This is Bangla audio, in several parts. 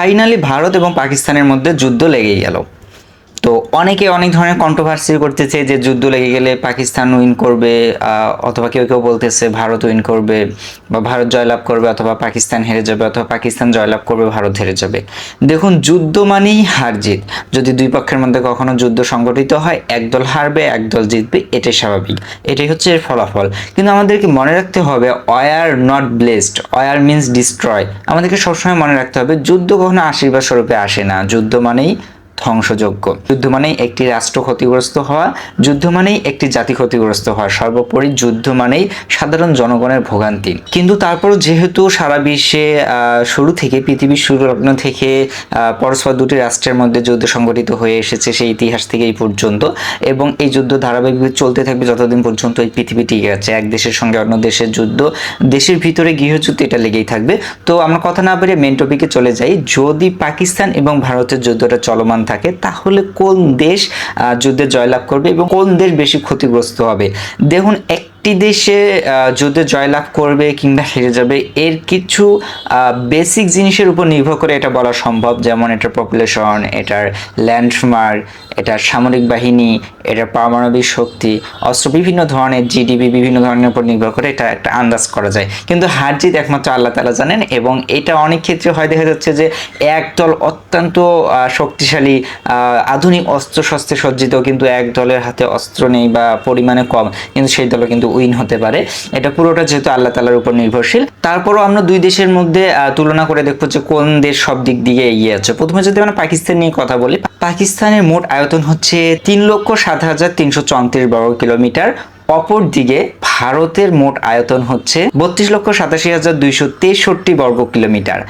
ফাইনালি ভারত এবং পাকিস্তানের মধ্যে যুদ্ধ লেগেই গেল। তো অনেকে অনেক ধরনের কন্ট্রোভার্সি করতেছে যে যুদ্ধ লেগে গেলে পাকিস্তান উইন করবে অথবা কেউ কেউ বলতেছে ভারত উইন করবে বা ভারত জয়লাভ করবে অথবা পাকিস্তান হেরে যাবে অথবা পাকিস্তান জয়লাভ করবে, ভারত হেরে যাবে। দেখুন, যুদ্ধ মানেই হার জিত। যদি দুই পক্ষের মধ্যে কখনো যুদ্ধ সংগঠিত হয়, একদল হারবে, একদল জিতবে, এটাই স্বাভাবিক। এটাই হচ্ছে এর ফলাফল। কিন্তু আমাদেরকে মনে রাখতে হবে our not blessed our means destroy আমাদেরকে সবসময় মনে রাখতে হবে, যুদ্ধ কখনো আশীর্বাদ স্বরূপে আসে না। যুদ্ধ মানেই ধ্বংসযোগ্য। যুদ্ধ মানেই একটি রাষ্ট্র ক্ষতিগ্রস্ত হওয়া, যুদ্ধ মানেই একটি জাতি ক্ষতিগ্রস্ত হওয়া, সর্বোপরি যুদ্ধ মানেই সাধারণ জনগণের ভোগান্তি। কিন্তু তারপর যেহেতু সারা বিশ্বে শুরু থেকে, পৃথিবীর শুরু লগ্ন থেকে পরস্পর দুটি রাষ্ট্রের মধ্যে যুদ্ধ সংগঠিত হয়ে এসেছে সেই ইতিহাস থেকে এই পর্যন্ত, এবং এই যুদ্ধ ধারাবাহিকভাবে চলতে থাকবে যতদিন পর্যন্ত এই পৃথিবী টিকে আছে। এক দেশের সঙ্গে অন্য দেশের যুদ্ধ, দেশের ভিতরে গৃহযুদ্ধ এটা লেগেই থাকবে। তো আমরা কথা না বেরিয়ে মেন টপিকে চলে যাই। যদি পাকিস্তান এবং ভারতের যুদ্ধটা চলমান থাকে তাহলে কোন দেশ যুদ্ধে জয়লাভ করবে এবং কোন দেশ বেশি ক্ষতিগ্রস্ত হবে? দেখুন একটি দেশে যুদ্ধে জয়লাভ করবে কিংবা হেরে যাবে, এর কিছু বেসিক জিনিসের উপর নির্ভর করে এটা বলা সম্ভব। যেমন এটার পপুলেশন এটার ল্যান্ডমার্ক এটার সামরিক বাহিনী, এটার পারমাণবিক শক্তি, অস্ত্র, বিভিন্ন ধরনের জিডিপি বিভিন্ন ধরনের উপর নির্ভর করে এটা একটা আন্দাজ করা যায়। কিন্তু হার জিত একমাত্র আল্লাহ তালা জানেন এবং এটা অনেক ক্ষেত্রে হয়, দেখা যাচ্ছে যে এক দল অত্যন্ত শক্তিশালী আধুনিক অস্ত্র শস্ত্রে সজ্জিত, কিন্তু এক দলের হাতে অস্ত্র নেই বা পরিমাণে কম, কিন্তু সেই দলও কিন্তু উইন হতে পারে। এটা পুরোটা যেহেতু আল্লাহ তালার উপর নির্ভরশীল। তারপরও আমরা দুই দেশের মধ্যে তুলনা করে দেখব যে কোন দেশ সব দিক দিয়ে এগিয়ে আছে। প্রথমে যদি আমরা পাকিস্তান নিয়ে কথা বলি, পাকিস্তানের মোট আয়তন হচ্ছে তিন লক্ষ সাত হাজার তিনশো চৌত্রিশ বর্গ কিলোমিটার। অপর দিকে ভারতের মোট আয়তন হচ্ছে বত্রিশ লক্ষ সাতাশি হাজার দুইশো তেষট্টি বর্গ কিলোমিটার।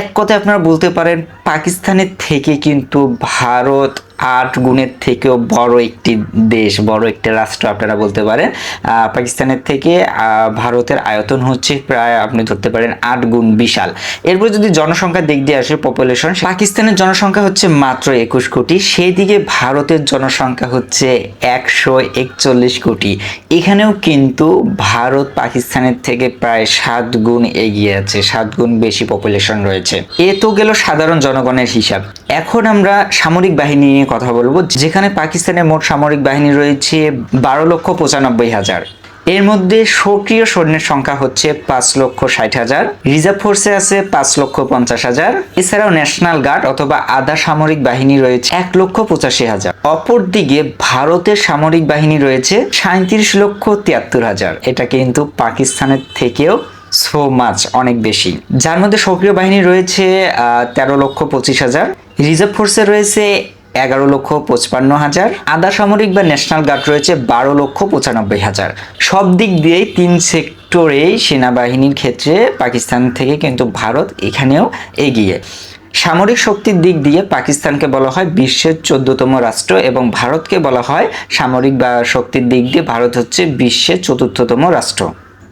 এক কথায় আপনারা বলতে পারেন, পাকিস্তানের থেকে কিন্তু ভারত আট গুণের থেকেও বড় একটি দেশ, বড় একটি রাষ্ট্র আপনারা বলতে পারেন। পাকিস্তানের থেকে ভারতের আয়তন হচ্ছে প্রায়, আপনি ধরতে পারেন, আট গুণ বিশাল। এরপর যদি জনসংখ্যার দিক দিয়ে আসে পপুলেশন পাকিস্তানের জনসংখ্যা হচ্ছে মাত্র একুশ কোটি সেই দিকে ভারতের জনসংখ্যা হচ্ছে একশো একচল্লিশ কোটি। এখানেও কিন্তু ভারত পাকিস্তানের থেকে প্রায় সাত গুণ এগিয়ে আছে, সাত গুণ বেশি পপুলেশন রয়েছে। এ তো গেল সাধারণ জনগণের হিসাব। এখন আমরা সামরিক বাহিনী নিয়ে কথা বলব, যেখানে পাকিস্তানের মোট সামরিক বাহিনী রয়েছে বারো লক্ষ পঁচানব্বই হাজার। এর মধ্যে সক্রিয় সৈন্যের সংখ্যা হচ্ছে পাঁচ লক্ষ ষাট হাজার, রিজার্ভ ফোর্সে আছে পাঁচ লক্ষ পঞ্চাশ হাজার, এছাড়াও ন্যাশনাল গার্ড অথবা আধা সামরিক বাহিনী রয়েছে এক লক্ষ পঁচাশি হাজার। অপরদিকে ভারতের সামরিক বাহিনী রয়েছে সাঁত্রিশ লক্ষ তিয়াত্তর হাজার। এটা কিন্তু পাকিস্তানের থেকেও সো মাছ অনেক বেশি। যার মধ্যে সক্রিয় বাহিনী রয়েছে তেরো লক্ষ পঁচিশ হাজার। রিজার্ভ ফোর্সে রয়েছে এগারো লক্ষ পঁচপান্ন হাজার। আধা সামরিক বা ন্যাশনাল গার্ড রয়েছে বারো লক্ষ পঁচানব্বই হাজার। সব দিক দিয়েই তিন সেক্টরেই সেনাবাহিনীর ক্ষেত্রে পাকিস্তান থেকে কিন্তু ভারত এখানেও এগিয়ে। সামরিক শক্তির দিক দিয়ে পাকিস্তানকে বলা হয় বিশ্বের চোদ্দতম রাষ্ট্র এবং ভারতকে বলা হয় সামরিক বা শক্তির দিক দিয়ে ভারত হচ্ছে বিশ্বের চতুর্থতম রাষ্ট্র।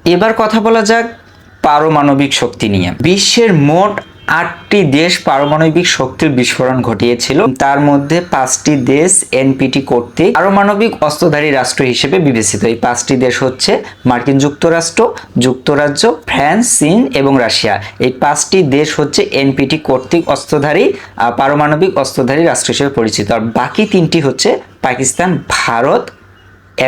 এবার কথা বলা যাক পারমাণবিক শক্তি নিয়ে। বিশ্বের মোট আটটি দেশ পারমাণবিক শক্তির বিস্ফোরণ ঘটিয়েছিল। তার মধ্যে পাঁচটি দেশ এনপিটি কর্তৃক পারমাণবিক অস্ত্রধারী রাষ্ট্র হিসেবে বিবেচিত। এই পাঁচটি দেশ হচ্ছে মার্কিন যুক্তরাষ্ট্র, যুক্তরাজ্য, ফ্রান্স, চীন এবং রাশিয়া। এই পাঁচটি দেশ হচ্ছে এনপিটি কর্তৃক অস্ত্রধারী পারমাণবিক অস্ত্রধারী রাষ্ট্র হিসেবে পরিচিত। আর বাকি তিনটি হচ্ছে পাকিস্তান, ভারত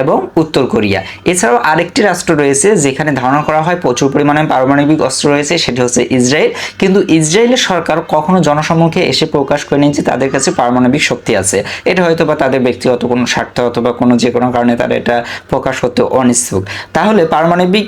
এবং উত্তর কোরিয়া। এছাড়াও আরেকটি রাষ্ট্র রয়েছে যেখানে ধারণা করা হয় প্রচুর পরিমাণে পারমাণবিক অস্ত্র রয়েছে, সেটি হচ্ছে ইসরায়েল। কিন্তু ইসরায়েলের সরকার কখনো জনসম্মুখে এসে প্রকাশ করে নিয়েছে তাদের কাছে পারমাণবিক শক্তি আছে। এটা হয়তো বা তাদের ব্যক্তিগত কোনো স্বার্থ অথবা কোনো যে কোনো কারণে তারা এটা প্রকাশ করতে অনিচ্ছুক। তাহলে পারমাণবিক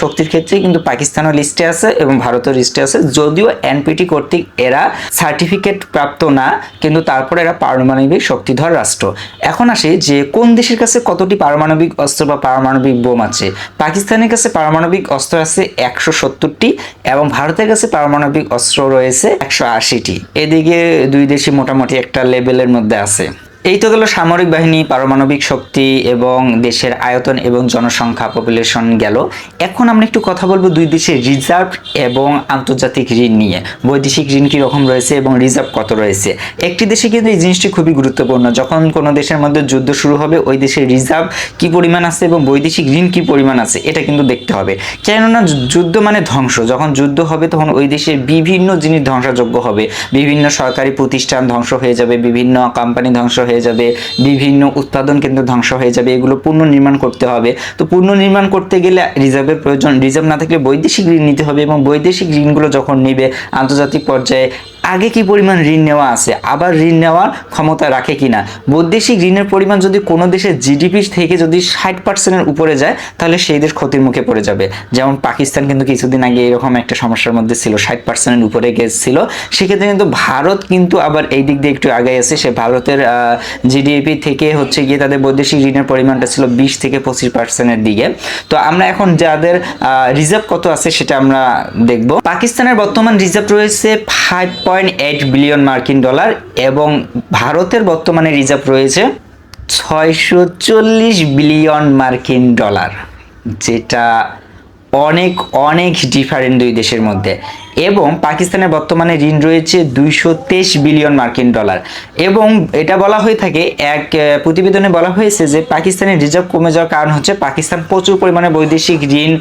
শক্তির ক্ষেত্রে কিন্তু পাকিস্তানও লিস্টে আছে এবং ভারতের লিস্টে আছে। যদিও এনপিটি কর্তৃক এরা সার্টিফিকেট প্রাপ্ত না, কিন্তু তারপর এরা পারমাণবিক শক্তিধর রাষ্ট্র। এখন আসে যে কোন দেশের কাছে কতটি পারমাণবিক অস্ত্র বা পারমাণবিক বোম আছে? পাকিস্তানের কাছে পারমাণবিক অস্ত্র আছে একশো সত্তরটি এবং ভারতের কাছে পারমাণবিক অস্ত্র রয়েছে একশো আশিটি। এদিকে দুই দেশই মোটামুটি একটা লেভেলের মধ্যে আছে। এই তো গেল সামরিক বাহিনী, পারমাণবিক শক্তি এবং দেশের আয়তন এবং জনসংখ্যা পপুলেশন গেল। এখন আমরা একটু কথা বলব দুই দেশের রিজার্ভ এবং আন্তর্জাতিক ঋণ নিয়ে। বৈদেশিক ঋণ কি রকম রয়েছে এবং রিজার্ভ কত রয়েছে? একটি দেশে কিন্তু এই জিনিসটি খুবই গুরুত্বপূর্ণ। যখন কোনো দেশের মধ্যে যুদ্ধ শুরু হবে, ওই দেশের রিজার্ভ কি পরিমাণ আছে এবং বৈদেশিক ঋণ কি পরিমাণ আছে, এটা কিন্তু দেখতে হবে। কেননা যুদ্ধ মানে ধ্বংস। যখন যুদ্ধ হবে, তখন ওই দেশের বিভিন্ন জিনিস ধ্বংসযোগ্য হবে। বিভিন্ন সরকারি প্রতিষ্ঠান ধ্বংস হয়ে যাবে, বিভিন্ন কোম্পানি ধ্বংস হয়ে যাবে, বিভিন্ন উৎপাদন কেন্দ্র ধ্বংস হয়ে যাবে, এগুলো পুনর্নির্মাণ করতে হবে। তো পুনর্নির্মাণ করতে গেলে রিজার্ভের প্রয়োজন। রিজার্ভ না থাকলে বৈদেশিক ঋণ নিতে হবে এবং বৈদেশিক ঋণগুলো যখন নেবে, আন্তর্জাতিক পর্যায়ে আগে কি পরিমাণ ঋণ নেওয়া আছে? আবার ঋণ নেওয়ার ক্ষমতা রাখে কিনা? বৈদেশিক ঋণের পরিমাণ যদি কোনো দেশের জিডিপি থেকে যদি ষাট পার্সেন্টের উপরে যায়, তাহলে সেই দেশ ক্ষতির মুখে পড়ে যাবে। যেমন পাকিস্তান কিন্তু কিছুদিন আগে এরকম একটা সমস্যার মধ্যে ছিল, ষাট পার্সেন্টের উপরে গেছিল। সেক্ষেত্রে কিন্তু ভারত কিন্তু আবার এই দিক দিয়ে একটু আগে আছে। সে ভারতের জিডিপি থেকে হচ্ছে গিয়ে তাদের বৈদেশিক ঋণের পরিমাণটা ছিল বিশ থেকে পঁচিশ পার্সেন্টের দিকে। তো আমরা এখন যাদের রিজার্ভ কত আছে সেটা আমরা দেখব। পাকিস্তানের বর্তমান রিজার্ভ রয়েছে ফাইভ পয়েন্ট এইট বিলিয়ন মার্কিন ডলার এবং ভারতের বর্তমানে রিজার্ভ রয়েছে ছয়শো চল্লিশ বিলিয়ন মার্কিন ডলার, যেটা অনেক অনেক ডিফারেন্ট দুই দেশের মধ্যে। এবং পাকিস্তানের বর্তমানে ঋণ রয়েছে দুইশো তেইশ বিলিয়ন মার্কিন ডলার। এবং এটা বলা হয়ে থাকে, এক প্রতিবেদনে বলা হয়েছে যে পাকিস্তানের রিজার্ভ কমে যাওয়ার কারণ হচ্ছে পাকিস্তান প্রচুর পরিমাণে বৈদেশিক ঋণ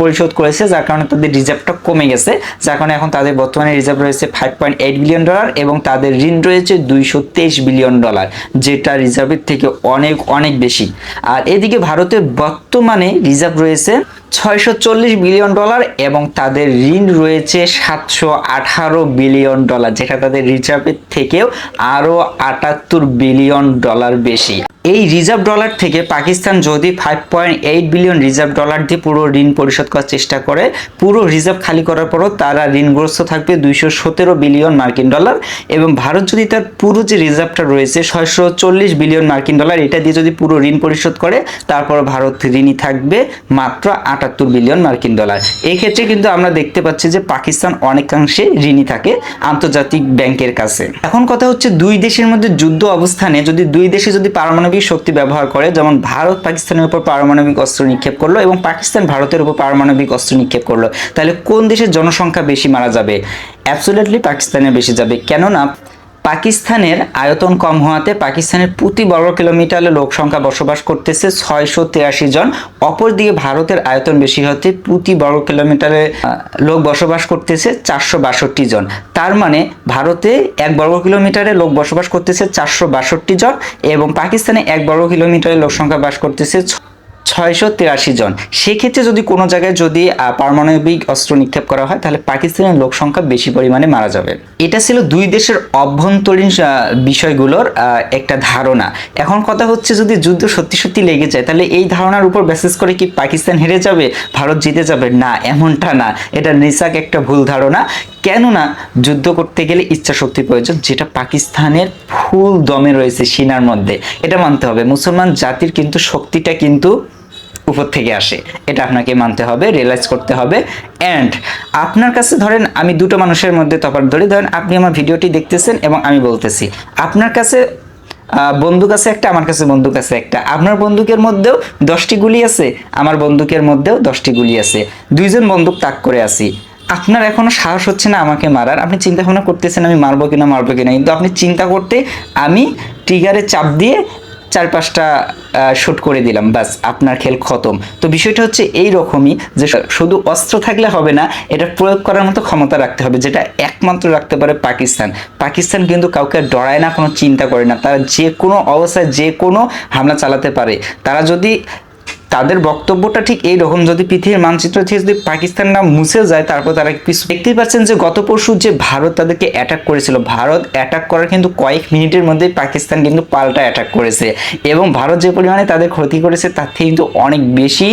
পরিশোধ করেছে, যার কারণে তাদের রিজার্ভটা কমে গেছে। যার কারণে এখন তাদের বর্তমানে রিজার্ভ রয়েছে five point eight billion dollar এবং তাদের ঋণ রয়েছে দুইশো তেইশ বিলিয়ন ডলার, যেটা রিজার্ভের থেকে অনেক অনেক বেশি। আর এদিকে ভারতের বর্তমানে রিজার্ভ রয়েছে ছয়শো চল্লিশ বিলিয়ন ডলার এবং তাদের ঋণ রয়েছে সাতশো আঠারো বিলিয়ন ডলার যেটা তাদের রিজার্ভের থেকেও আরও আটাত্তর বিলিয়ন ডলার বেশি। এই রিজার্ভ ডলার থেকে পাকিস্তান যদি five point eight billion reserve dollar দিয়ে পুরো ঋণ পরিশোধ করার চেষ্টা করে, পুরো রিজার্ভ খালি করার পরও তারা ঋণগ্রস্ত থাকবে দুইশো সতেরো বিলিয়ন মার্কিন ডলার এবং ভারত যদি তার পুরো যে রিজার্ভটা রয়েছে ছয়শো চল্লিশ বিলিয়ন মার্কিন ডলার এটা দিয়ে যদি পুরো ঋণ পরিশোধ করে, তারপর ভারত ঋণী থাকবে মাত্র আটাত্তর বিলিয়ন মার্কিন ডলার এই ক্ষেত্রে কিন্তু আমরা দেখতে পাচ্ছি যে পাকিস্তান অনেকাংশে ঋণী থাকে আন্তর্জাতিক ব্যাংকের কাছে। এখন কথা হচ্ছে দুই দেশের মধ্যে যুদ্ধ অবস্থানে যদি দুই দেশে যদি পারমাণবিক শক্তি ব্যবহার করে, যেমন ভারত পাকিস্তানের উপর পারমাণবিক অস্ত্র নিক্ষেপ করল এবং পাকিস্তান ভারতের উপর পারমাণবিক অস্ত্র নিক্ষেপ করল। তাহলে কোন দেশের জনসংখ্যা বেশি মারা যাবে? অ্যাবসোলেটলি পাকিস্তানে বেশি যাবে। কেননা পাকিস্তানের আয়তন কম হওয়াতে পাকিস্তানের প্রতি বর্গ কিলোমিটারে লোক সংখ্যা বসবাস করতেছে ছয়শো তিরাশি জন। অপরদিকে ভারতের আয়তন বেশি হতে প্রতি বর্গ কিলোমিটারে লোক বসবাস করতেছে চারশো বাষট্টি জন। তার মানে ভারতে এক বর্গ কিলোমিটারে লোক বসবাস করতেছে চারশো বাষট্টি জন এবং পাকিস্তানে এক বর্গ কিলোমিটারে লোক সংখ্যা বাস করতেছে ছয়শো তিরাশি জন। সেক্ষেত্রে যদি কোনো জায়গায় যদি পারমাণবিক অস্ত্র নিক্ষেপ করা হয়, তাহলে পাকিস্তানের লোক সংখ্যা বেশি পরিমাণে মারা যাবে। এটা ছিল দুই দেশের অভ্যন্তরীণ বিষয়গুলোর একটা ধারণা। এখন কথা হচ্ছে যদি যুদ্ধ সত্যি সত্যি লেগে যায়, তাহলে এই ধারণার উপর বেসিস করে কি পাকিস্তান হেরে যাবে, ভারত জিতে যাবে? না, এমনটা না। এটা নিসাক একটা ভুল ধারণা। কেননা যুদ্ধ করতে গেলে ইচ্ছা শক্তি প্রয়োজন, যেটা পাকিস্তানের ফুল দমে রয়েছে সিনার মধ্যে। এটা মানতে হবে। মুসলমান জাতির কিন্তু শক্তিটা কিন্তু উপর থেকে আসে। এটা আপনাকে মানতে হবে রিয়েলাইজ করতে হবে। অ্যান্ড আপনার কাছে ধরেন আমি দুটো মানুষের মধ্যে তফাৎ ধরি, ধরেন আপনি আমার ভিডিওটি দেখতেছেন এবং আমি বলতেছি। আপনার কাছে বন্দুক আছে একটা, আমার কাছে বন্দুক আছে একটা। আপনার বন্দুকের মধ্যেও দশটি গুলি আছে, আমার বন্দুকের মধ্যেও দশটি গুলি আছে। দুইজন বন্দুক তাক করে আছি। আপনার এখনও সাহস হচ্ছে না আমাকে মারার। আপনি চিন্তা ভাবনা করতেছেন আমি মারবো কিনা মারবো কিনা। কিন্তু আপনি চিন্তা করতে আমি ট্রিগারে চাপ দিয়ে চার পাঁচটা শুট করে দিলাম, ব্যাস, আপনার খেল খতম। তো বিষয়টা হচ্ছে এই রকমই যে শুধু অস্ত্র থাকলে হবে না, এটা প্রয়োগ করার মতো ক্ষমতা রাখতে হবে, যেটা একমাত্র রাখতে পারে পাকিস্তান। পাকিস্তান কিন্তু কাউকে ডরায় না, কোনো চিন্তা করে না, তারা যে কোনো অবস্থায় যে কোনো হামলা চালাতে পারে। তারা যদি তাদের বক্তব্যটা ঠিক এই রকম যদি পৃথিবীর মানচিত্র থেকে যদি পাকিস্তান নাম মুছে যায়, তারপর তারা পিছু দেখতেই পাচ্ছেন যে গত পরশু যে ভারত তাদেরকে অ্যাটাক করেছিল, ভারত অ্যাটাক করার কিন্তু কয়েক মিনিটের মধ্যেই পাকিস্তান কিন্তু পাল্টা অ্যাটাক করেছে এবং ভারত যে পরিমাণে তাদের ক্ষতি করেছে, তার থেকে কিন্তু অনেক বেশি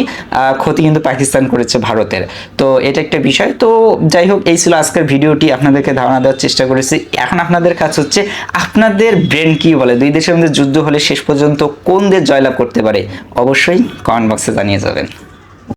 ক্ষতি কিন্তু পাকিস্তান করেছে ভারতের। তো এটা একটা বিষয়। তো যাই হোক, এই ছিল আজকের ভিডিওটি, আপনাদেরকে ধারণা দেওয়ার চেষ্টা করেছি। এখন আপনাদের কাজ হচ্ছে, আপনাদের ব্রেন কি বলে? দুই দেশের মধ্যে যুদ্ধ হলে শেষ পর্যন্ত কোন দেশ জয়লাভ করতে পারে? অবশ্যই কমেন্ট বক্সে জানিয়ে যাবেন